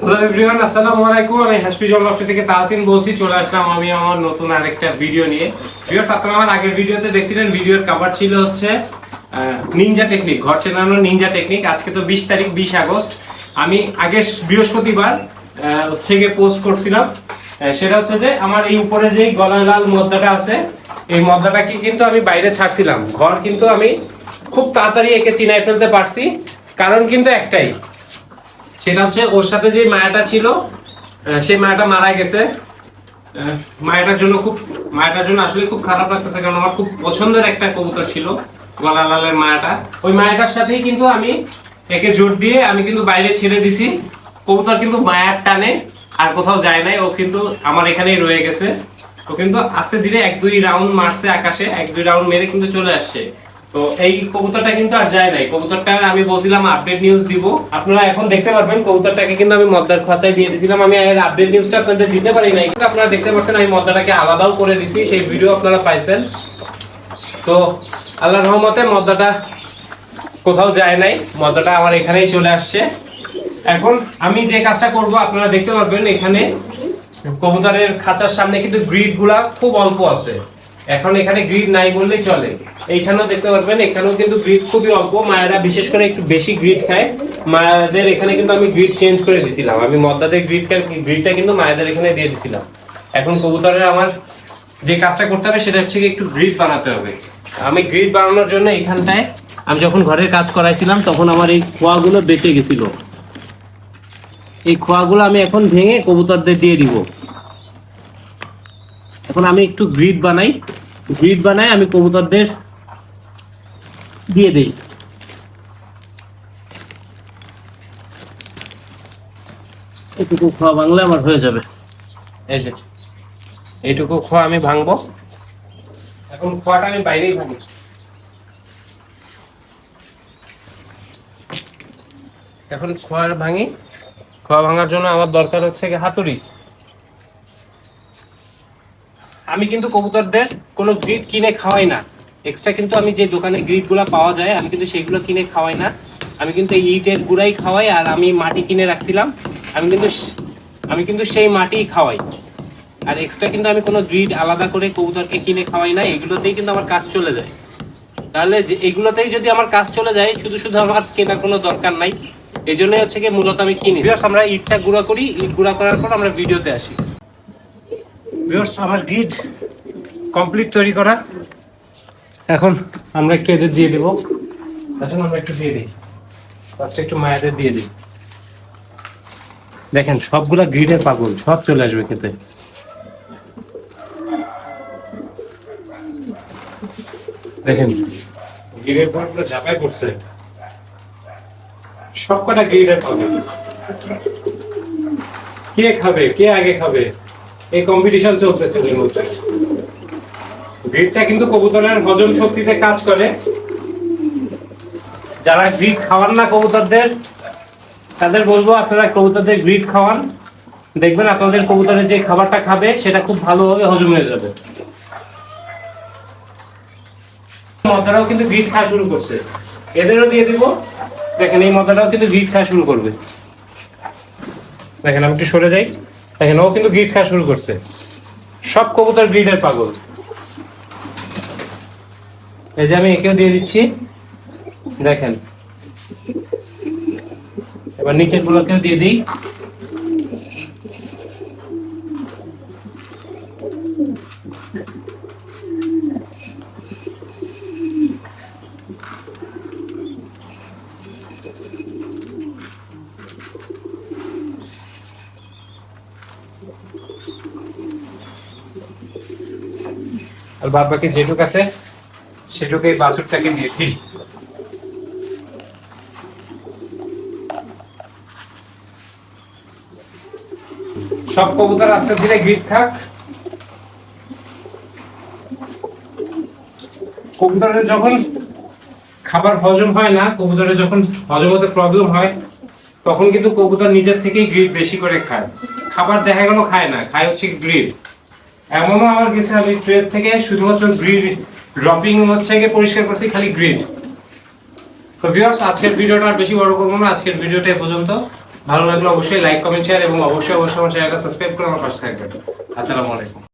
Hello everyone আসসালামু আলাইকুম আমি হাসপি জলফি থেকে তাহসিন বলছি। চলে আসলাম আমি আমার নতুন আরেকটা ভিডিও নিয়ে। আপনারা আমার আগের ভিডিওতে দেখছিলেন ভিডিওর ছিল হচ্ছে নিনজা টেকনিক ঘর চেনানোর নিনজা টেকনিক আজকে তো বিশ তারিখ, বিশ আগস্ট। আমি আগের বৃহস্পতিবার হচ্ছে গিয়ে পোস্ট করছিলাম। সেটা হচ্ছে যে আমার এই উপরে যে গলা লাল মদ্দাটা আছে, এই মদ্দাটাকে কিন্তু আমি বাইরে ছাড়ছিলাম। ঘর কিন্তু আমি খুব তাড়াতাড়ি একে চিনাই ফেলতে পারছি। কারণ কিন্তু একটাই সেটা হচ্ছে ওর সাথে যে মায়াটা ছিল সেই মায়াটা মারা গেছে। মায়াটার জন্য খুব মায়াটার জন্য আসলে খুব খারাপ লাগতেছে কারণ আমার খুব পছন্দের একটা কবুতর ছিল, গলালালের মায়াটা। ওই মায়াটার সাথেই কিন্তু আমি একে জোর দিয়ে আমি কিন্তু বাইরে ছেড়ে দিছি। কবুতর কিন্তু মায়ার টানে, আর কোথাও যায় নাই। ও কিন্তু আমার এখানেই রয়ে গেছে। ও কিন্তু আস্তে ধীরে এক দুই রাউন্ড মারছে আকাশে, এক দুই রাউন্ড মেরে কিন্তু চলে আসছে। তো এই কবুতরটা কিন্তু আর যায় নাই। কবুতরটা আমি বলছিলাম আপডেট নিউজ দিব। আপনারা এখন দেখতে পারবেন, কবুতরটাকে কিন্তু আমি দিয়ে দিয়েছিলাম আমি এর আপডেট নিউজটা আপনাদের দিতে পারি নাই। আপনারা দেখতে পাচ্ছেন, আমি আলাদাও করে দিছি। সেই ভিডিও আপনারা পাইছেন। তো আল্লাহর রহমতে কোথাও যায় নাই। মদ্দাটা আমার এখানেই চলে আসছে। এখন আমি যে কাজটা করব, আপনারা দেখতে পারবেন, এখানে কবুতরের খাঁচার সামনে কিন্তু গ্রিডগুলা খুব অল্প আছে। এখন এখানে গ্রিড নাই বললেই চলে। এইখানেও দেখতে পারবেন, এখানেও কিন্তু গ্রিড খুবই অল্প। মায়েরা বিশেষ করে একটু বেশি গ্রিড খায়। মায়েদের এখানে কিন্তু আমি গ্রিড চেঞ্জ করে দিছিলাম। আমি মদ্দাদের গ্রিড গ্রিডটা কিন্তু মায়েদের এখানে দিয়ে দিছিলাম। এখন কবুতরের আমার যে কাজটা করতে হবে, সেটা হচ্ছে একটু গ্রিড বানাতে হবে। আমি গ্রিড বানানোর জন্য এখানটায় আমি যখন ঘরের কাজ করাইছিলাম, তখন আমার এই খোয়াগুলো বেঁচে গেছিল। এই খোয়াগুলো আমি এখন ভেঙে কবুতরদের দিয়ে দিব। এখন আমি একটু গ্রিড বানাই। গ্রিড বানাই, আমি কবুতরদের দিয়ে দেই। এটুকু খোয়া ভাঙলে আমার হয়ে যাবে। এই যে, এইটুকু খোয়া আমি ভাঙবো। এখন খোয়াটা আমি বাইরেই ভাঙি। এখন খোয়া ভাঙি। খোয়া ভাঙার জন্য আমার দরকার হচ্ছে হাতুড়ি। আমি কিন্তু কবুতরদের কোনো গ্রিড কিনে খাওয়াই না। এক্সট্রা কিন্তু আমি যে দোকানে গ্রিডগুলা পাওয়া যায়, আমি কিন্তু সেগুলো কিনে খাওয়াই না। আমি কিন্তু এই ইটের গুড়াই খাওয়াই আর আমি মাটি কিনে রাখছিলাম। আমি কিন্তু আমি কিন্তু সেই মাটিই খাওয়াই। আর এক্সট্রা কিন্তু আমি কোনো গ্রিড আলাদা করে কবুতরকে কিনে খাওয়াই না, এগুলোতেই কিন্তু আমার কাজ চলে যায়। তাহলে যে, এগুলোতেই যদি আমার কাজ চলে যায়, শুধু শুধু আমার কেনার কোনো দরকার নাই। এই জন্যই হচ্ছে কি মূলত আমি কিনি। আমরা ইটটা গুঁড়া করি ইট গুঁড়া করার পর আমরা ভিডিওতে আসি। আমার গ্রিড কমপ্লিট তৈরি করা। এখন আমরা একটু এদের দিয়ে দেবো। আসুন আমরা একটু দিয়ে দিই। ফার্স্টে একটু মায়েদের দিয়ে দিই। দেখেন, সবগুলা গ্রিডের পাগল, সব চলে আসবে খেতে। দেখেন গ্রিডের পুরো ঝাঁপায় পড়ছে। সব কটা গ্রিডের পাগল। কে খাবে, কে আগে খাবে? এই কম্পিটিশন চলতেছে এদের মধ্যে। গ্রিডটা কিন্তু কবুতরের হজম শক্তিতে কাজ করে। যারা গ্রিড খাওয়ান না কবুতরদের, তাদের বলব আপনারা কবুতরদের গ্রিড খাওয়ান। দেখবেন আপনাদের কবুতরের যে খাবারটা খাবে, সেটা খুব ভালোভাবে হজম হয়ে যাবে। মদারাও কিন্তু গ্রিড খাওয়া শুরু করছে। এদেরও দিয়ে দিব। দেখেন এই মদারাও কিন্তু গ্রিড খাওয়া শুরু করবে। দেখেন আমি একটু সরে যাই। দেখেন, ও কিন্তু গ্রিড খাওয়া শুরু করছে। সব কবুতর গ্রিডের পাগল। এই যে আমি একেও দিয়ে দিচ্ছি। দেখেন। এবার নিচের গুলোকেও দিয়ে দিই। আর বাদ যেটুক আছে সেটুকু এই বাছুরটাকে দিয়ে দিই সব কবুতর আস্তে ধীরে গ্রিট খাক। কবুতরের যখন খাবার হজম হয় না, কবুতরের যখন হজম হতে প্রবলেম হয় তখন কিন্তু কবুতর নিজের থেকেই গ্রিড বেশি করে খায়। খাবার দেখা গেল খায় না, খায় হচ্ছে গ্রিড। এমনও আমার গেছে আমি ট্রেন থেকে শুধুমাত্র গ্রিড ড্রপিং হচ্ছে গিয়ে পরিষ্কার করছি, খালি গ্রিড। তো ভিউয়ার্স আজকের ভিডিওটা আর বেশি বড় করব না, আজকের ভিডিওটা এ পর্যন্ত। ভালো লাগলে অবশ্যই লাইক কমেন্ট শেয়ার এবং অবশ্যই অবশ্যই আমার চ্যানেলটা সাবস্ক্রাইব করে আমার পাশে থাকবেন। আসসালামু আলাইকুম।